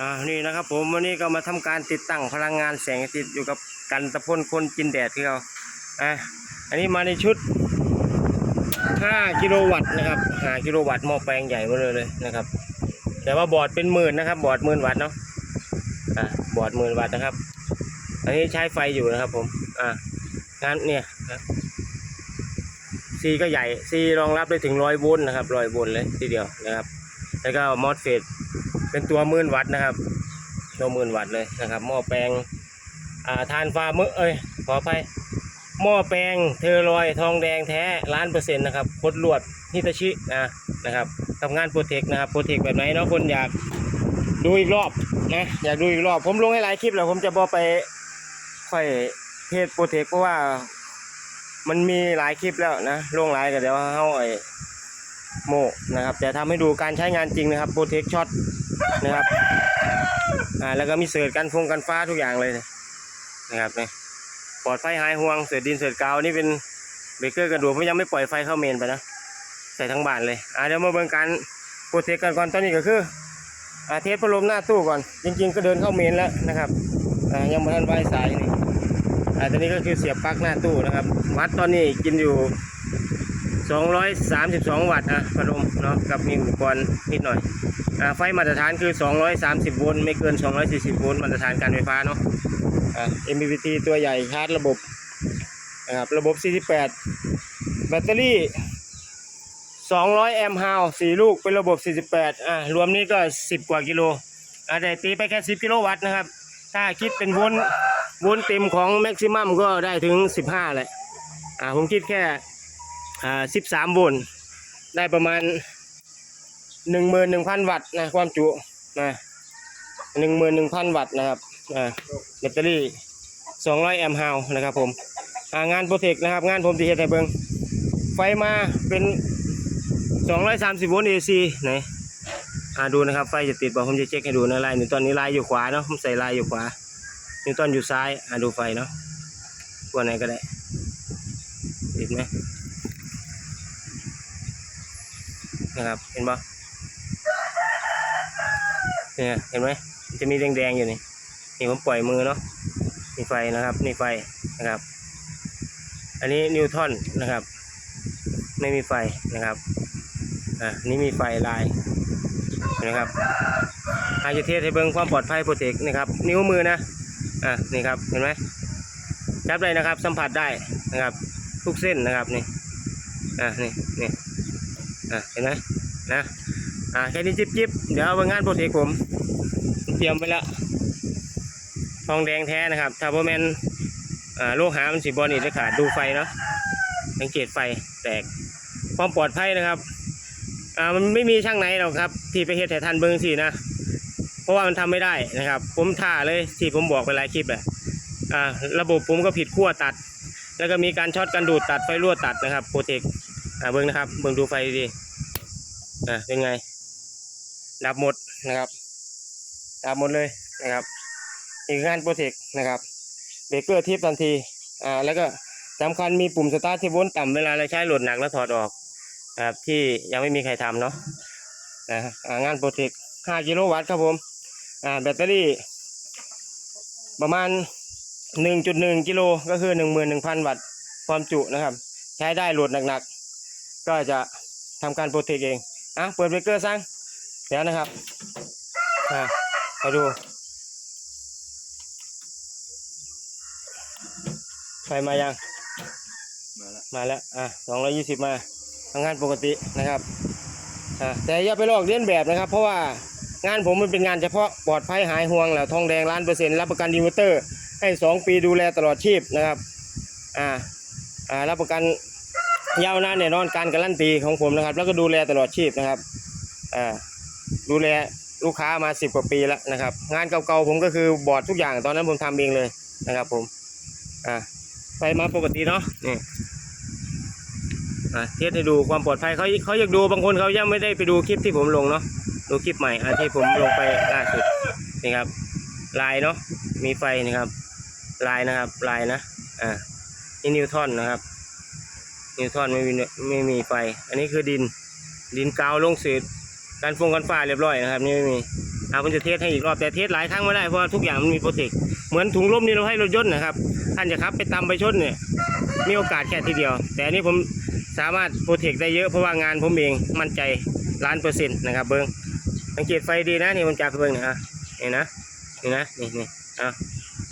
อ่านี่นะครับผมวันนี้ก็มาทำการติดตั้งพลังงานแสงอาทิตย์อยู่กับกันตะพลคนกินแดดที่เราอะอันนี้มาในชุด 5 กิโลวัตต์นะครับ5กิโลวัตต์หม้อแปลงใหญ่มาเลยเลยนะครับ แต่ว่าบอร์ดเป็นหมื่นนะครับบอร์ดหมื่นวัตต์เนาะอ่าบอร์ดหมื่นวัตต์นะครับ อันนี้ใช้ไฟอยู่นะครับผมอ่างานเนี่ยซีก็ใหญ่ซีรองรับได้ถึงร้อยโวลต์นะครับร้อยโวลต์เลยทีเดียวนะครับ แล้วก็มอสเฟต เป็นตัวมื่นวัตต์นะครับตัวมื่นวัตต์เลยนะครับ หม้อแปลงอ่าทานฟ้ามือเอ้ยขออภัยหม้อแปลงเทอรอยทองแดงแท้ล้านเปอร์เซ็นต์นะครับพดลวดฮิตาชินะนะครับทำงานโปรเทคนะครับโปรเทคแบบไหนเนาะคนอยากดูอีกรอบนะอยากดูอีกรอบ ผมลงให้หลายคลิปแล้วผมจะบอไปค่อยเพจโปรเทคเพราะว่า มันมีหลายคลิปแล้วนะลงหลายก็เดี๋ยวเขาไอ้โมนะครับแต่ทำให้ดูการใช้งานจริงนะครับโปรเทคช็อต นะครับอ่าแล้วก็มีเสิร์ตกันฟงกันฟ้าทุกอย่างเลยนะครับเนี่ยปลอดไฟหายห่วงเสิร์ตดินเสิร์ตกาวนี่เป็นเบเกอร์กระดูกผมยังไม่ปล่อยไฟเข้าเมนไปนะใส่ทั้งบ้านเลยอ่าเดี๋ยวมาเบิ่งการโปรเทคกันก่อนตอนนี้ก็คืออ่าเทสพัดลมหน้าตู้ก่อน จริง ๆ ก็เดินเข้าเมนแล้วนะครับอ่ายังไม่ทันไฟสายนี่อ่าตอนนี้ก็คือเสียบปลั๊กหน้าตู้นะครับวัดตอนนี้กินอยู่ 232 วัตต์อะพัดลมเนาะกับมีอุปกรณ์นิดหน่อยอ่าไฟมาตรฐานคือ 230 โวลต์ไม่เกิน 240 โวลต์มาตรฐานการไฟฟ้าเนาะอ่า MPPT ตัวใหญ่ชาร์จระบบนะครับระบบ 48 แบตเตอรี่ 200 แอมป์ฮาว4ลูกเป็นระบบ 48 อ่ารวมนี้ก็ 10 กว่ากิโลอ่าแต่ตีไปแค่ 10 กิโลวัตต์นะครับ ถ้าคิดเป็นโวลต์โวลต์เต็มของแม็กซิมัมก็ได้ถึง 15แหละอ่าผมคิดแค่ อ่าสิบสามโวลต์ได้ประมาณหนึ่งหมื่นหนึ่งพันวัตต์นะความจุนะหนึ่งหมื่นหนึ่งพันวัตต์นะครับอ่าแบตเตอรี่สองร้อยแอมป์ฮาวนะครับผมอ่างานโปรเทคนะครับ งานผมที่เฮ็ดให้เบิงไฟมาเป็นสองร้อยสามสิบโวลต์เอซีไหนอ่าดูนะครับไฟจะติดบอกผมจะเช็คให้ดูนะลายนิวตันนี้ลายอยู่ขวาเนาะผมใส่ลายอยู่ขวานิวตันอยู่ซ้ายอ่าดูไฟเนาะตัวไหนก็ได้ติดไหม นะครับ เห็นปะเนี่ยเห็นไหมจะมีแดงๆอยู่นี่นี่ผมปล่อยมือเนาะมีไฟนะครับนี่ไฟนะครับ อันนี้นิวทอนนะครับ ไม่มีไฟนะครับอ่านี่มีไฟลายนะครับอาจจะเทสให้เบิ่งความปลอดภัยโปรเทคนะครับ นิ้วมือนะอ่านี่ครับเห็นไหมจับได้นะครับ สัมผัสได้นะครับ ทุกเส้นนะครับนี่อ่านี่นี่ อะเห็นไหมนะอ่าแค่นี้จิบจิบเดี๋ยวเอาไปงานโปรเทคผม เตรียมไปแล้วทองแดงแท้นะครับถ้าโบแมนอ่าโลหะมันสีบอลนี่จะขาดดูไฟเนาะสังเกตไฟแตกความปลอดภัยนะครับอ่ามันไม่มีช่างไหนหรอกครับ ที่ไปเฮ็ดแถทันเบิ้งสินะเพราะว่ามันทำไม่ได้นะครับ ผมท่าเลยที่ผมบอกไปหลายคลิปอะอ่าระบบผมก็ผิดขั้วตัด แล้วก็มีการช็อตกันดูดตัดไฟรั่วตัดนะครับโปรเทค เบิ้งนะครับ เบิ้งดูไฟดีอ่าเป็นไง ดับหมดนะครับ ดับหมดเลยนะครับ อีกงานโปรเทคนะครับ เบรกเกอร์ทิปทันที อ่า แล้วก็สำคัญมีปุ่มสตาร์ทที่โวลต์ต่ำเวลาเราใช้โหลดหนักแล้วถอดออกครับที่ยังไม่มีใครทำเนาะนะอ่างานโปรเทค5กิโลวัตต์ครับผมอ่าแบตเตอรี่ ประมาณ 1.1 กิโลก็คือ 11,000 วัตต์ความจุนะครับ ใช้ได้โหลดหนักๆ ก็จะทำการโปรเทคเองอะเปิดเบรกเกอร์ซังเดี๋ยวนะครับอะมาดูไฟมายัง มาแล้ว มาแล้ว อะสองร้อยี่สิบมาทำงานปกตินะครับ อะแต่อย่าไปลอกเลียนแบบนะครับ เพราะว่างานผมมันเป็นงานเฉพาะปลอดภัยหายห่วงแหละทองแดงล้านเปอร์เซ็นต์รับประกันดีเวอร์เตอร์ให้สองปีดูแลตลอดชีพนะครับ อ่า อ่า รับประกัน ยาวนานแน่นอนการการันตีของผมนะครับ แล้วก็ดูแลตลอดชีพนะครับอ่าดูแลลูกค้ามาสิบกว่าปีแล้วนะครับ งานเก่าๆผมก็คือบอร์ดทุกอย่างตอนนั้นผมทำเองเลยนะครับผมอ่าไปมาปกติเนาะนี่อ่าเทสให้ดูความปลอดภัยเขาเขาอยากดูบางคนเขายังไม่ได้ไปดูคลิปที่ผมลงเนาะดูคลิปใหม่อ่าที่ผมลงไปล่าสุดนี่ครับลายเนาะมีไฟนะครับลายนะครับลายนะอ่านี่นิวทอนนะครับ นิวทอนไม่มีไม่มีไฟ อันนี้คือดิน ดินกาวลงสืดการฟงกันฝ้าเรียบร้อยนะครับนี่ไม่มีอ่าผมจะเทสให้อีกรอบแต่เทสหลายครั้งไม่ได้เพราะทุกอย่างมันมีโปรเทคเหมือนถุงลมนี่เราให้รถยนต์นะครับท่านจะขับไปตามไปชนเนี่ยมีโอกาสแค่ทีเดียว แต่อันนี้ผมสามารถโปรเทคได้เยอะเพราะว่างานผมเองมั่นใจล้านเปอร์เซ็นต์นะครับเบิ้งสังเกตไฟดีนะนี่ผมจับเบิ้งนะนี่นะนี่นะนี่นี่อะ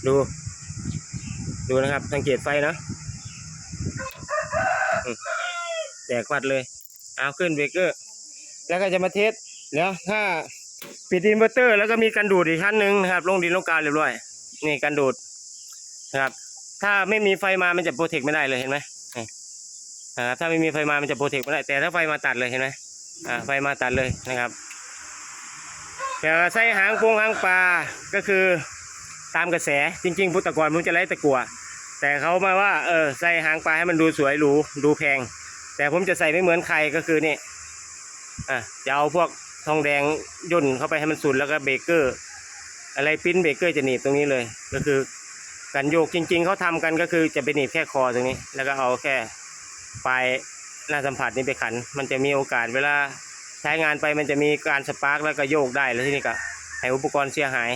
ดู ดูนะครับสังเกตไฟนะ แตกวัดเลย เอาขึ้นเบรกเกอร์ แล้วก็จะมาเทสแล้วถ้าปิดอินเวอร์เตอร์ แล้วก็มีกันดูดอีกชั้นหนึ่งนะครับ ลงดินลงกาวเรียบร้อย นี่กันดูดนะครับ ถ้าไม่มีไฟมา มันจะโปรเทคไม่ได้เลยเห็นไหมนะครับ ถ้าไม่มีไฟมา มันจะโปรเทคไม่ได้ แต่ถ้าไฟมาตัดเลยเห็นไหมอ่า ไฟมาตัดเลยนะครับแต่ใส่หางพวงหางปลา ก็คือตามกระแส จริง ๆ พุทธกรผมจะไล่ตะกัว แต่เขามาว่าเออใส่หางปลาให้มันดูสวยหรูดูแพง แต่ผมจะใส่ไม่เหมือนใครก็คือนี่อะจะเอาพวกทองแดงย่นเข้าไปให้มันสุดแล้วก็เบเกอร์ อะไรปิ้นเบเกอร์จะหนีบตรงนี้เลย ก็คือการโยกจริง ๆเขาทำกันก็คือจะไปหนีบแค่คอตรงนี้ แล้วก็เอาแค่ปลายหน้าสัมผัสนี้ไปขัน มันจะมีโอกาสเวลาใช้งานไปมันจะมีการสปาร์กแล้วก็โยกได้แล้วที่นี่ก็ให้อุปกรณ์เสียหาย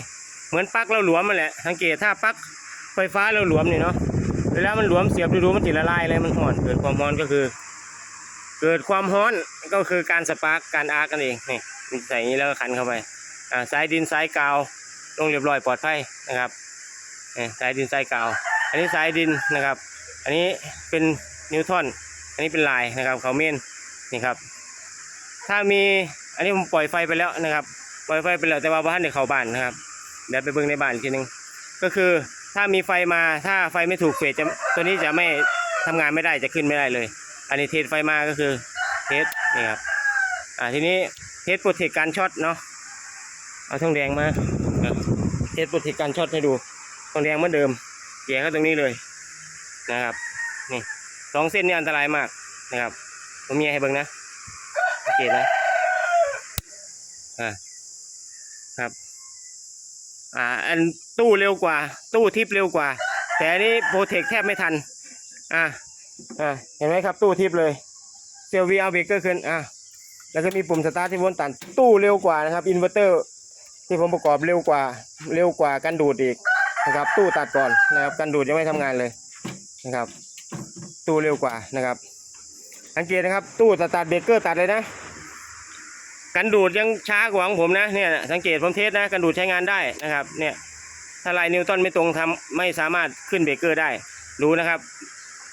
เหมือนปลั๊กเราหลวมมันแหละสังเกตถ้าปลั๊กไฟฟ้าเราหลวมนี่เนาะ เวลามันหลวมเสียบดูๆมันติดละลายเลยมันห่อน เกิดความร้อนก็คือ เกิดความร้อนก็คือการสปาร์กการอาร์กกันเองนี่ใส่อย่างนี้แล้วก็ขันเข้าไปอ่าสายดินสายกาวลงเรียบร้อยปลอดภัยนะครับสายดินสายกาว อันนี้สายดินนะครับ อันนี้เป็นนิวทอนอันนี้เป็นลายนะครับเขาเมนนี่ครับ ถ้ามีอันนี้ผมปล่อยไฟไปแล้วนะครับ ปล่อยไฟไปแล้วแต่ว่าบ้านเด็กเขาบ้านนะครับเดี๋ยวไปเบิ่งในบ้านอีกทีหนึงก็คือ ถ้ามีไฟมาถ้าไฟไม่ถูกเฟสจะตัวนี้จะไม่ทำงานไม่ได้จะขึ้นไม่ได้เลย อันนี้เทสไฟมาก็คือเทสนี่ครับอ่าทีนี้เทสโปรเทคการช็อตเนาะเอาทองแดงมาเทสโปรเทคการช็อตให้ดูทองแดงเหมือนเดิมแยกเข้าตรงนี้เลยนะครับนี่สองเส้นนี่อันตรายมากนะครับผมมีให้เบิ่งนะสังเกตนะอ่าครับ อ่าอันตู้เร็วกว่า ตู้ทิปเร็วกว่า แต่อันนี้โปรเทคแทบไม่ทัน อ่าอ่าเห็นไหมครับตู้ทิปเลยเซลวีเอาเบรกเกอร์ขึ้นอ่าแล้วก็มีปุ่มสตาร์ทที่วนตันตู้เร็วกว่านะครับอินเวอร์เตอร์ที่ผมประกอบเร็วกว่าเร็วกว่ากันดูดอีกนะครับ ตู้ตัดก่อนนะครับกันดูดยังไม่ทำงานเลยนะครับ ตู้เร็วกว่านะครับสังเกตนะครับ ตู้สตาร์ทเบรกเกอร์ตัดเลยนะ กันดูดยังช้ากว่าของผมนะเนี่ยสังเกตผมเทสนะกันดูดใช้งานได้นะครับเนี่ยถ้าลายนิวตันไม่ตรงทำไม่สามารถขึ้นเบรกเกอร์ได้รู้นะครับ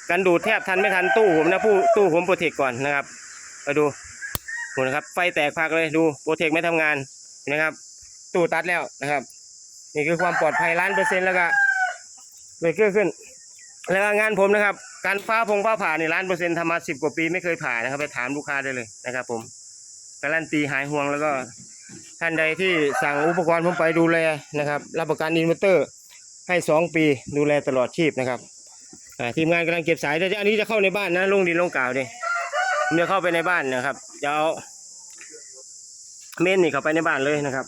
กันดูดแทบทันไม่ทันตู้ผมนะผู้ตู้ผมโปรเทคก่อนนะครับมาดูดูนะครับไฟแตกพักเลยดูโปรเทคไม่ทำงานนะครับ ตู้ตัดแล้วนะครับ นี่คือความปลอดภัยล้านเปอร์เซ็นต์แล้วก็เบรกเกอร์ขึ้น แล้วงานผมนะครับ การฟ้าพงฟ้าผ่านี่ล้านเปอร์เซ็นต์ทำมาสิบกว่าปีไม่เคยผ่านะครับ ไปถามลูกค้าได้เลยนะครับผม การันตีหายห่วงแล้วก็ท่านใดที่สั่งอุปกรณ์ผมไปดูแลนะครับ รับประกันอินเวอร์เตอร์ให้สองปีดูแลตลอดชีพนะครับทีมงานกำลังเก็บสายเดี๋ยวอันนี้จะเข้าในบ้านนะลงดินลงกาวดิผมจะเข้าไปในบ้านนะครับจะเอาเมนนี่เข้าไปในบ้านเลยนะครับ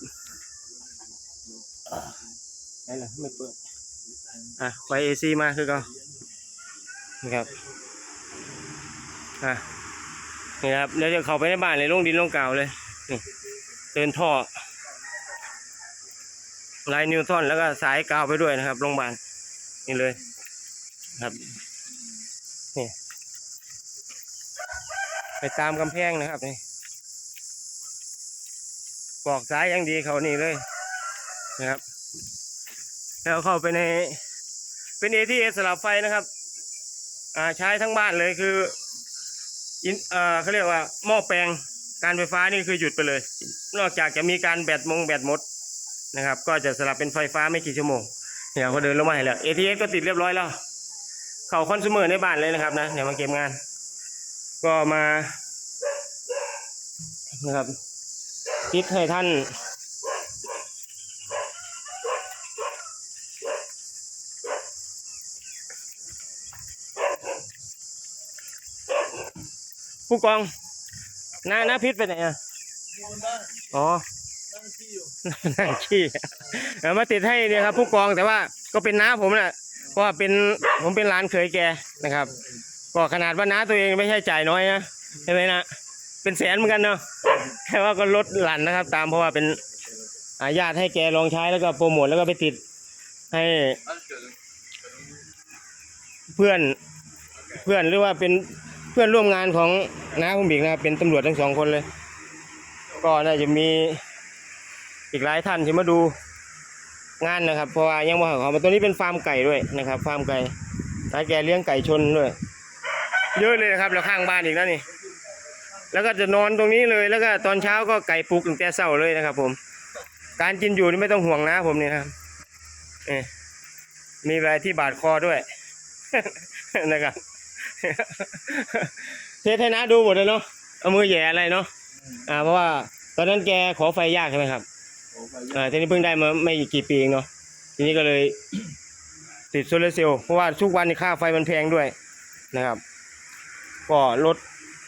ไหล่ะไม่เปิดอะไฟเอซีมาคือเขานี่ครับอะ นี่ครับเดี๋ยวจะเข้าไปในบ้านเลยลงดินลงกาวเลยนี่เดินท่อลายนิวทอนแล้วก็สายกาวไปด้วยนะครับโรงพยาบาลนี่เลยครับนี่ไปตามกำแพงนะครับนี่กอกซ้ายยังดีเขานี่เลยนะครับ แล้วเข้าไปในเป็นเอทีเอสลับไฟนะครับ อ่าใช้ทั้งบ้านเลยคือ อินเอ่อเขาเรียกว่าหม้อแปลงการไฟฟ้านี่คือหยุดไปเลย นอกจากจะมีการแบตมงแบตหมดนะครับ ก็จะสลับเป็นไฟฟ้าไม่กี่ชั่วโมงเนี่ยเขาเดินลงมาให้แล้ว ATS ก็ติดเรียบร้อยแล้ว เขาคอน sumer ในบ้านเลยนะครับนะเดี๋ยวมาเก็บงาน ก็มานะครับติดให้ท่าน ผู้กองหน้าหน้าพิษไปไหนอะอ๋อนั่งขี้เอามาติดให้เนี่ยครับ ผู้กองแต่ว่าก็เป็นน้าผมแหละเพราะว่าเป็นผมเป็นหลานเขยแกนะครับ ก็ขนาดว่าน้าตัวเองไม่ใช่จ่ายน้อยนะใช่ไหมนะเป็นแสนเหมือนกันเนาะแค่ว่าก็ลดหลั่นนะครับ ตามเพราะว่าเป็นอาญาตให้แกลองใช้แล้วก็โปรโมทแล้วก็ไปติดให้ เพื่อน เพื่อนหรือว่าเป็น พื่อนร่วมงานของน้าผมอีกนะครับเป็นตำรวจทั้งสองคนเลย ก็น่าจะมีอีกหลายท่านที่มาดูงานนะครับ เพราะว่ายังว่าเขามาตัวนี้เป็นฟาร์มไก่ด้วยนะครับฟาร์มไก่น้าแกเลี้ยงไก่ชนด้วยเยอะเลยนะครับ แล้วข้างบ้านอีกแล้วนี่ แล้วก็จะนอนตรงนี้เลย แล้วก็ตอนเช้าก็ไก่ปลุกตั้งแต่เช้าเลยนะครับ ผม การกินอยู่นี่ไม่ต้องห่วงนะผมนี่ครับเอมีอะไรที่บาดคอด้วยนะครับ เทสให้นะดูหมดเลยเนาะเอามือแย่อะไรเนาะอ่าเพราะว่าตอนนั้นแกขอไฟยากใช่ไหมครับอ่าทีนี้เพิ่งได้มาไม่กี่ปีเองเนาะทีนี้ก็เลย ติดโซลาร์เซลล์เพราะว่าทุกวันนี้ค่าไฟมันแพงด้วยนะครับ ก็ลด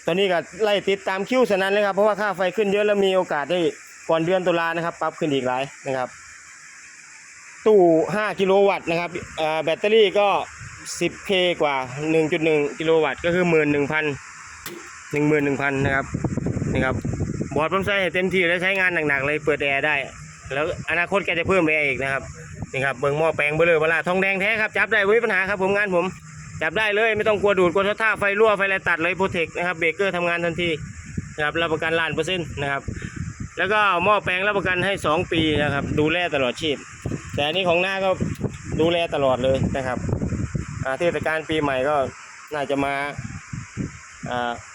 ตอนนี้ก็ไล่ติดตามคิวสนั้นเลยครับเพราะว่าค่าไฟขึ้นเยอะแล้วมีโอกาสได้ก่อนเดือนตุลานะครับปรับขึ้นอีกหลายนะครับ ตู้ 5 กิโลวัตต์นะครับอ่าแบตเตอรี่ก็ 10K กว่า 1.1 กิโลวัตต์ก็คือ 11,000 11,000 นะครับนี่ครับบอร์ดผมใช้ให้เต็มที่แล้วใช้งานหนักๆเลยเปิดแอร์ได้ แล้วอนาคตแกจะเพิ่มแอร์อีกนะครับนี่ครับเบิ่งหม้อแปลงเบลเลอร์เวลาทองแดงแท้ครับจับได้ไม่มีปัญหาครับผมงานผม จับได้เลยไม่ต้องกลัวดูดกลัวช็อตท่าไฟรั่วไฟอะไรตัดเลยโปรเทคนะครับเบรกเกอร์ทำงานทันทีนะครับรับประกันล้านเปอร์เซ็นต์นะครับแล้วก็หม้อแปลงรับประกันให้ 2 ปีนะครับ ดูแลตลอดชีพ แต่อันนี้ของหน้าก็ดูแลตลอดเลยนะครับ เทศกาลปีใหม่ก็น่าจะมา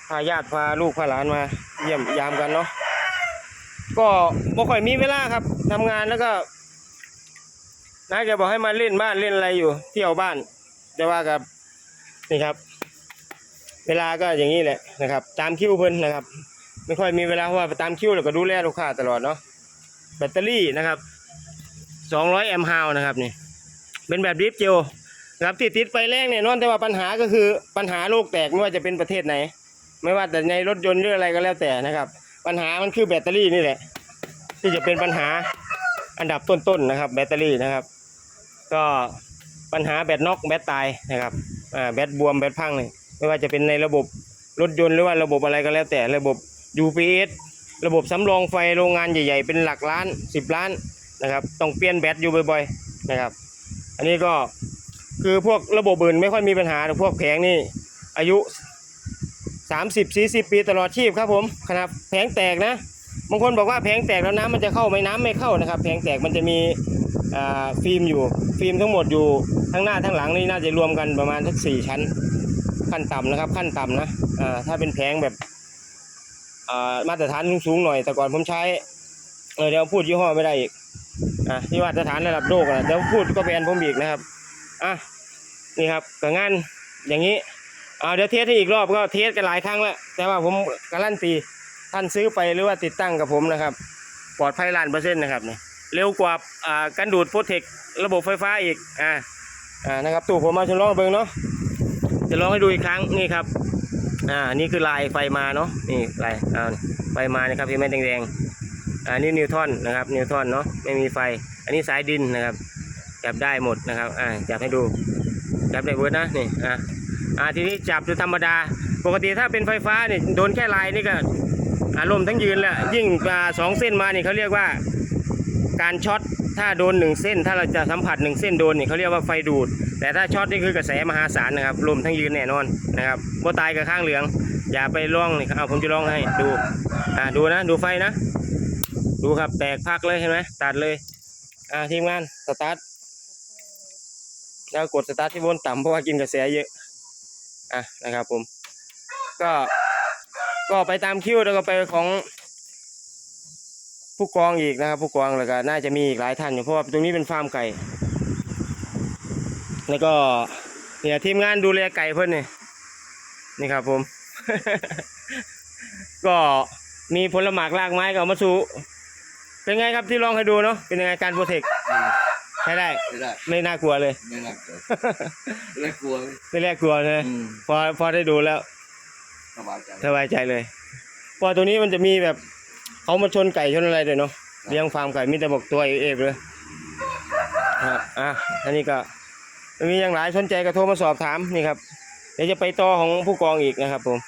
พาญาติพาลูกพาหลานมาเยี่ยมยามกันเนาะก็บ่ค่อยมีเวลาครับทำงานแล้วก็น้าแกบอกให้มาเล่นบ้านเล่นอะไรอยู่เที่ยวบ้านแต่ว่ากับนี่ครับ เวลาก็อย่างนี้แหละนะครับ ตามคิวเพิ่นนะครับ ไม่ค่อยมีเวลาเพราะว่าตามคิวแล้วก็ดูแลลูกค้าตลอดเนาะแบตเตอรี่นะครับ200แอมป์ฮาวนะครับนี่เป็นแบบดริฟเจล ครับที่ติดไฟแรงเนี่ยนอนแต่ว่าปัญหาก็คือปัญหาโลกแตกไม่ว่าจะเป็นประเทศไหน ไม่ว่าแต่ในรถยนต์หรืออะไรก็แล้วแต่นะครับ ปัญหามันคือแบตเตอรี่นี่แหละ ที่จะเป็นปัญหาอันดับต้นๆนะครับ แบตเตอรี่นะครับ ก็ปัญหาแบตน็อกแบตตายนะครับอ่าแบตบวมแบตพังเนี่ยไม่ว่าจะเป็นในระบบรถยนต์หรือว่าระบบอะไรก็แล้วแต่ระบบ UPS ระบบสำรองไฟโรงงานใหญ่ ๆ เป็นหลักล้าน 10 ล้านนะครับต้องเปลี่ยนแบตอยู่บ่อย ๆนะครับ อันนี้ก็ คือพวกระบบอื่นไม่ค่อยมีปัญหาแต่พวกแผงนี่อายุ 30 40 ปีตลอดชีพครับผมขนาดแผงแตกนะบางคนบอกว่าแผงแตกแล้วน้ำมันจะเข้าไหมน้ำไม่เข้านะครับ แผงแตกมันจะมีฟิล์มอยู่ ฟิล์มทั้งหมดอยู่ทั้งหน้าทั้งหลังนี่น่าจะรวมกันประมาณสักสี่ชั้น ขั้นต่ำนะครับ ขั้นต่ำนะถ้าเป็นแผงแบบมาตรฐานสูงๆหน่อย แต่ก่อนผมใช้เเดี๋ยวพูดยี่ห้อไม่ได้อีกอะที่มาตรฐานระดับโลกนะเดี๋ยวพูดก็แบนผมอีกนะครับอะ นี่ครับกับงานอย่างนี้อ่าเดี๋ยวเทสให้อีกรอบก็เทสกันหลายครั้งแล้วแต่ว่าผมการันตีท่านซื้อไปหรือว่าติดตั้งกับผมนะครับ ปลอดภัยล้านเปอร์เซ็นต์นะครับนี่เร็วกว่าอ่าการดูดโปรเทคระบบไฟฟ้าอีกอ่าอ่านะครับตู้ผมมาชลองเบิ่งเนาะจะลองให้ดูอีกครั้งนี่ครับอ่านี่คือลายไฟมาเนาะนี่ลายอ่าไฟมานะครับที่ไม่แดงๆอ่านี่นิวทอนนะครับนิวทอนเนาะไม่มีไฟ อันนี้สายดินนะครับจับได้หมดนะครับอ่าจับให้ดู จับได้เวิร์ดนะนี่อ่าอ่าทีนี้จับดูธรรมดา ปกติถ้าเป็นไฟฟ้าเนี่ยโดนแค่ลายนี่ก็อารมณ์ทั้งยืนแหละยิ่งอ่าสองเส้นมานี่เขาเรียกว่าการช็อตถ้าโดนหนึ่งเส้น ถ้าเราจะสัมผัสหนึ่งเส้นโดนนี่เขาเรียกว่าไฟดูด แต่ถ้าช็อตนี่คือกระแสมหาศาลนะครับลมทั้งยืนแน่นอนนะครับบ่ตายกับข้างเหลือง อย่าไปล่องนี่เอาผมจะลองให้ดูอ่าดูนะดูไฟนะ ดูครับแตกพักเลยเห็นไหมตัดเลยอ่าทีมงานสตาร์ท แล้วกดสตาร์ทที่บนต่ำเพราะว่ากินกระแสเยอะอะนะครับผม ก็ก็ไปตามคิวแล้วก็ไปของผู้กองอีกนะครับ ผู้กองแล้วก็น่าจะมีอีกหลายท่านอยู่เพราะว่าตรงนี้เป็นฟาร์มไก่ แล้วก็เนี่ยทีมงานดูแลไก่เพื่อนนี่นี่ครับผม ก็มีผลหมากรากไม้กับมาสู่เป็นไงครับที่ลองให้ดูเนาะเป็นยังไงการโปรเทค ใช้ได้ ไม่ได้ไม่น่ากลัวเลย ไม่น่าเกิดไม่ได้กลัวไม่แรกกลัวเลยอืมพอพอได้ดูแล้วสบายใจสบายใจเลยเพอตัวนี้มันจะมีแบบเขามาชนไก่ชนอะไรด้วยเนาะเลี้ยงฟาร์มไก่มีแต่บอกตัวเอฟเลยครับอะอันนี้ก็มีอย่างหลายสนใจก็โทรมาสอบถามนี่ครับเดี๋ยวจะไปต่อของผู้กองอีกนะครับ ผม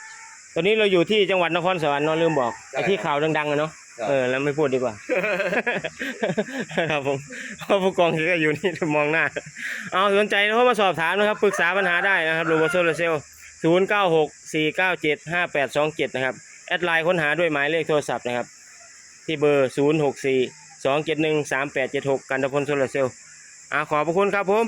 ตอนนี้เราอยู่ที่จังหวัดนครสวรรค์เนาะลืมบอกไอ้ที่ข่าวดังๆอะเนาะ เออแล้วไม่พูดดีกว่า ครับผมเพราะผู้กองก็อยู่นี่มองหน้า เอาสนใจนะเพราะมาสอบถามนะครับ ปรึกษาปัญหาได้นะครับรูโบโซลาเซลศูนย์เก้าหกสี่เก้าเจ็ดห้าแปดสองเจ็ดนะครับ แอดไลน์ค้นหาด้วยหมายเลขโทรศัพท์นะครับ ที่เบอร์ศูนย์หกสี่สองเจ็ดหนึ่งสามแปดเจ็ดหกกันตพลโซลาเซลอ่าขอบพระคุณครับผม